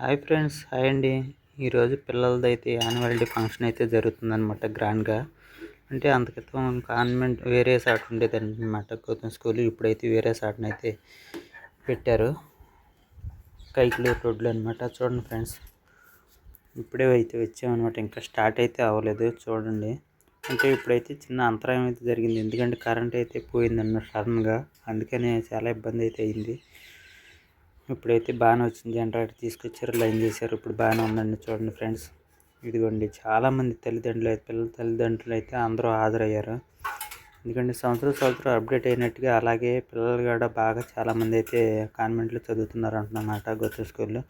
Hi friends hi అండి. ఈరోజు పిల్లలది అయితే యాన్యువల్ డే ఫంక్షన్ అయితే జరుగుతుందనమాట గ్రాండ్గా. అంటే అంత కాన్వెంట్ వేరే సాట్ ఉండేది అనమాట గౌతమ్ స్కూల్ ఇప్పుడైతే వేరే సాట్ని అయితే పెట్టారు. కైకులు రోడ్లు అనమాట చూడండి ఫ్రెండ్స్ ఇప్పుడే అయితే వచ్చామన్నమాట. ఇంకా స్టార్ట్ అయితే అవ్వలేదు చూడండి. అంటే ఇప్పుడైతే చిన్న అంతరాయం అయితే జరిగింది. ఎందుకంటే కరెంట్ అయితే పోయిందన్నమాట సడన్గా. అందుకనే చాలా ఇబ్బంది అయితే అయింది. ఇప్పుడైతే బాగానే వచ్చింది. జనరేటర్ తీసుకొచ్చారు లైన్ చేశారు. ఇప్పుడు బాగానే ఉందండి చూడండి ఫ్రెండ్స్. ఇదిగోండి చాలామంది తల్లిదండ్రులు అయితే పిల్లల తల్లిదండ్రులు అయితే అందరూ హాజరయ్యారు. ఎందుకంటే సంవత్సరం సంవత్సరం అప్డేట్ అయినట్టుగా అలాగే పిల్లలు కూడా బాగా చాలామంది అయితే కాన్వెంట్లో చదువుతున్నారు అంటున్నమాట గొత్త స్కూల్లో.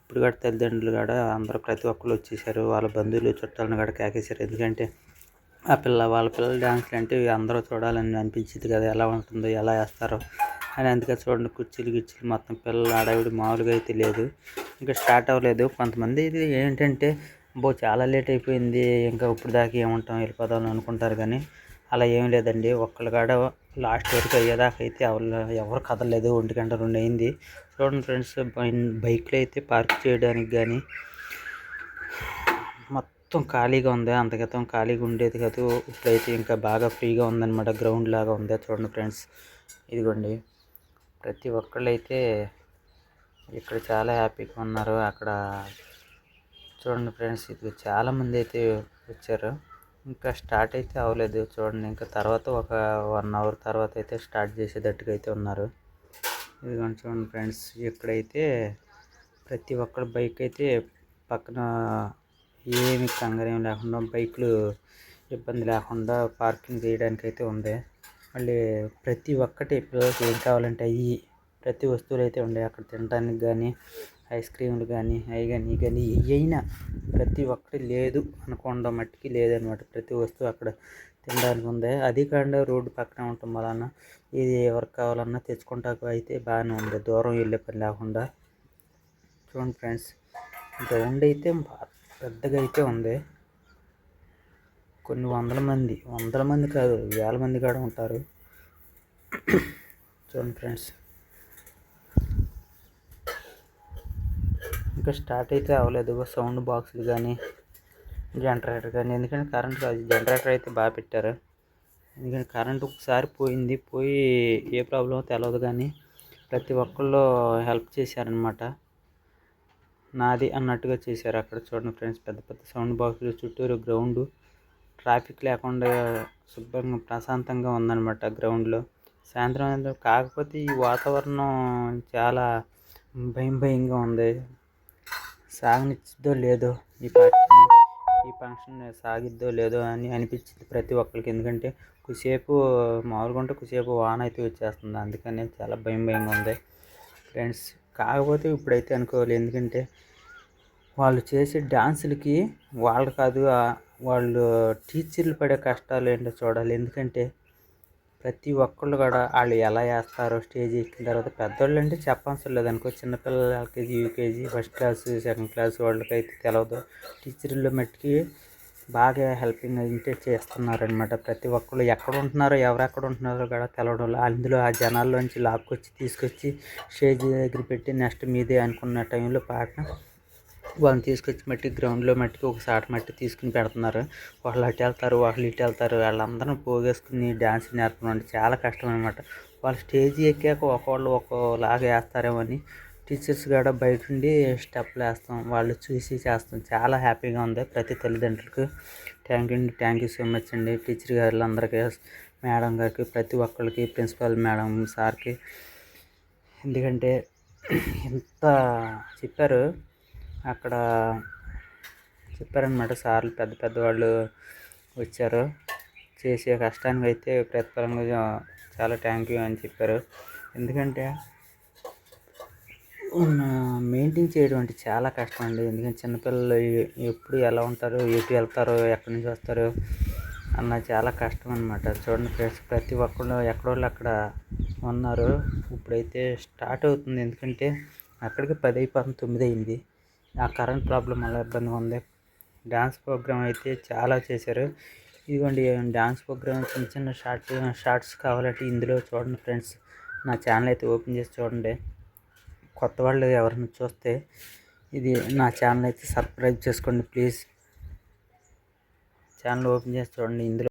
ఇప్పుడు కూడా తల్లిదండ్రులు కూడా అందరూ ప్రతి ఒక్కరు వచ్చేసారు. వాళ్ళ బంధువులు చుట్టాలను కూడా కాకేశారు. ఎందుకంటే ఆ పిల్ల వాళ్ళ పిల్లల డ్యాన్స్లు అంటే అందరూ చూడాలని అనిపించింది కదా ఎలా ఉంటుందో ఎలా వేస్తారో అని. అందుకే చూడండి కుర్చీలు గిర్చీలు మొత్తం పిల్లలు ఆడవిడి మామూలుగా అయితే లేదు. ఇంకా స్టార్ట్ అవ్వలేదు. కొంతమంది ఇది ఏంటంటే బో చాలా లేట్ అయిపోయింది ఇంకా ఇప్పుడు దాకా ఏముంటాం వెళ్ళిపోదాం అనుకుంటారు కానీ అలా ఏం లేదండి. ఒక్కళ్ళు కాడ లాస్ట్ వరకు అయ్యేదాకా అయితే ఎవరు ఎవరు కదలలేదు. ఒంటి గంట రెండు అయింది. చూడండి ఫ్రెండ్స్ బైక్లు అయితే పార్క్ చేయడానికి కానీ మొత్తం ఖాళీగా ఉంది? అంతగతం ఖాళీగా ఉండేది కాదు. ఇప్పుడైతే ఇంకా బాగా ఫ్రీగా ఉందన్నమాట. గ్రౌండ్ లాగా ఉంది చూడండి ఫ్రెండ్స్. ఇదిగోండి. ప్రతి ఒక్కళ్ళైతే ఇక్కడ చాలా హ్యాపీగా ఉన్నారు. అక్కడ చూడండి ఫ్రెండ్స్. ఇది చాలామంది అయితే వచ్చారు. ఇంకా స్టార్ట్ అయితే అవ్వలేదు చూడండి. ఇంకా తర్వాత ఒక వన్ అవర్ తర్వాత అయితే స్టార్ట్ చేసేటట్టుగా అయితే ఉన్నారు. ఇదిగోండి చూడండి ఫ్రెండ్స్. ఇక్కడైతే ప్రతి ఒక్కరి బైక్ అయితే పక్కన ఏమి కంగారేం లేకుండా బైకులు ఇబ్బంది లేకుండా పార్కింగ్ చేయడానికి అయితే ఉంది. మళ్ళీ ప్రతి ఒక్కటి పిల్లలకి ఏం కావాలంటే అవి ప్రతి వస్తువులు అయితే ఉండే అక్కడ తినడానికి కానీ ఐస్ క్రీములు కానీ అవి కానీ కానీ అయినా ప్రతి ఒక్కటి లేదు అనుకోండా మట్టికి లేదనమాట. ప్రతి వస్తువు అక్కడ తినడానికి ఉంది. అది కాకుండా రోడ్డు పక్కన ఉండటం వలన ఇది ఎవరికి కావాలన్నా తెచ్చుకుంటాక అయితే బాగానే ఉంది. దూరం వెళ్ళే పని లేకుండా. చూడండి ఫ్రెండ్స్ గ్రౌండ్ అయితే పెద్దగా అయితే ఉంది. కొన్ని వందల మంది వందల మంది కాదు వేల మంది కూడా ఉంటారు. చూడండి ఫ్రెండ్స్. ఇంకా స్టార్ట్ అయితే అవ్వలేదు. సౌండ్ బాక్సులు కానీ జనరేటర్ కానీ. ఎందుకంటే కరెంట్ జనరేటర్ అయితే బాగా పెట్టారు. ఎందుకంటే కరెంట్ ఒకసారి పోయింది పోయి ఏ ప్రాబ్లమో తెలియదు కానీ ప్రతి ఒక్కళ్ళు హెల్ప్ చేశారనమాట నాది అన్నట్టుగా చేశారు. అక్కడ చూడండి ఫ్రెండ్స్ పెద్ద పెద్ద సౌండ్ బాక్సులు చుట్టూరు గ్రౌండ్. ట్రాఫిక్ లేకుండా శుభ్రంగా ప్రశాంతంగా ఉందన్నమాట గ్రౌండ్లో. సాయంత్రం కాకపోతే ఈ వాతావరణం చాలా భయం భయంగా ఉంది. సాగనిచ్చిద్దో లేదో ఈ పార్టీని ఈ ఫంక్షన్ సాగిద్దో లేదో అని అనిపించింది ప్రతి ఒక్కరికి. ఎందుకంటే కొద్దిసేపు మామూలుగా ఉంటే కొద్దిసేపు వాన అయితే వచ్చేస్తుంది. అందుకని చాలా భయం భయంగా ఉంది. ఫ్రెండ్స్ కాకపోతే ఇప్పుడైతే అనుకోవాలి. ఎందుకంటే వాళ్ళు చేసే డాన్సులకి వాళ్ళు కాదు వాళ్ళు టీచర్లు పడే కష్టాలు ఏంటో చూడాలి. ఎందుకంటే ప్రతి ఒక్కళ్ళు కూడా వాళ్ళు ఎలా వేస్తారో స్టేజ్ ఎక్కిన తర్వాత పెద్దవాళ్ళు అంటే చెప్పవసరం లేదనుకో చిన్నపిల్లలు LKG UKG first class second class వాళ్ళకి అయితే తెలియదు టీచర్లు మట్టికి బాగా హెల్పింగ్ అయితే చేస్తున్నారనమాట ప్రతి ఒక్కళ్ళు ఎక్కడ ఉంటున్నారో ఎవరెక్కడ ఉంటున్నారో కూడా తెలవడం అందులో ఆ జనాల్లోంచి లాక్కొచ్చి తీసుకొచ్చి స్టేజ్ దగ్గర పెట్టి నెక్స్ట్ మీదే అనుకున్న టైంలో పాట వాళ్ళని తీసుకొచ్చి మట్టి గ్రౌండ్లో మట్టికి ఒక సాట మట్టి తీసుకుని పెడుతున్నారు. వాళ్ళు అటు వెళ్తారు వాళ్ళు ఇటు వెళ్తారు. వాళ్ళందరూ పోగేసుకుని డ్యాన్స్ నేర్పడం అంటే చాలా కష్టం అనమాట వాళ్ళు స్టేజ్ ఎక్కాక ఒకళ్ళు ఒకలాగా వేస్తారేమో అని టీచర్స్ కూడా బయట ఉండి స్టెప్లు వేస్తాం. వాళ్ళు చూసి చేస్తాం. చాలా హ్యాపీగా ఉంది ప్రతి తల్లిదండ్రులకు. థ్యాంక్ యూ అండి. థ్యాంక్ యూ సో మచ్ అండి. టీచర్ గారులందరికీ మేడం గారికి ప్రతి ఒక్కరికి ప్రిన్సిపల్ మేడం సార్కి. ఎందుకంటే ఎంత చెప్పారు అక్కడ చెప్పారనమాట సార్లు. పెద్ద పెద్దవాళ్ళు వచ్చారు. చేసే కష్టానికి అయితే ప్రతిఫలంగా చాలా థ్యాంక్ యూ అని చెప్పారు. ఎందుకంటే మెయింటైన్ చేయడం అంటే చాలా కష్టం అండి ఎందుకంటే చిన్నపిల్లలు ఎప్పుడు ఎలా ఉంటారు ఎటు వెళ్తారో ఎక్కడి నుంచి వస్తారు అన్న చాలా కష్టం అనమాట చూడండి ఫ్రెండ్స్ ప్రతి ఒక్కళ్ళు ఎక్కడోళ్ళు అక్కడ ఉన్నారు. ఇప్పుడైతే స్టార్ట్ అవుతుంది. ఎందుకంటే అక్కడికి పది అయిపోతుంది తొమ్మిది అయింది. ఆ కరెంట్ ప్రాబ్లం వల్ల ఇబ్బందిగా ఉంది. డ్యాన్స్ ప్రోగ్రామ్ అయితే చాలా చేశారు. ఇదిగోండి డ్యాన్స్ ప్రోగ్రామ్ చిన్న చిన్న షార్ట్ షార్ట్స్ కావాలంటే ఇందులో చూడండి ఫ్రెండ్స్. నా ఛానల్ అయితే ఓపెన్ చేసి చూడండి. కొత్త వాళ్ళు ఎవరైనా చూస్తే ఇది నా ఛానల్ అయితే సబ్స్క్రైబ్ చేసుకోండి ప్లీజ్. ఛానల్ ఓపెన్ చేసి చూడండి. ఇందులో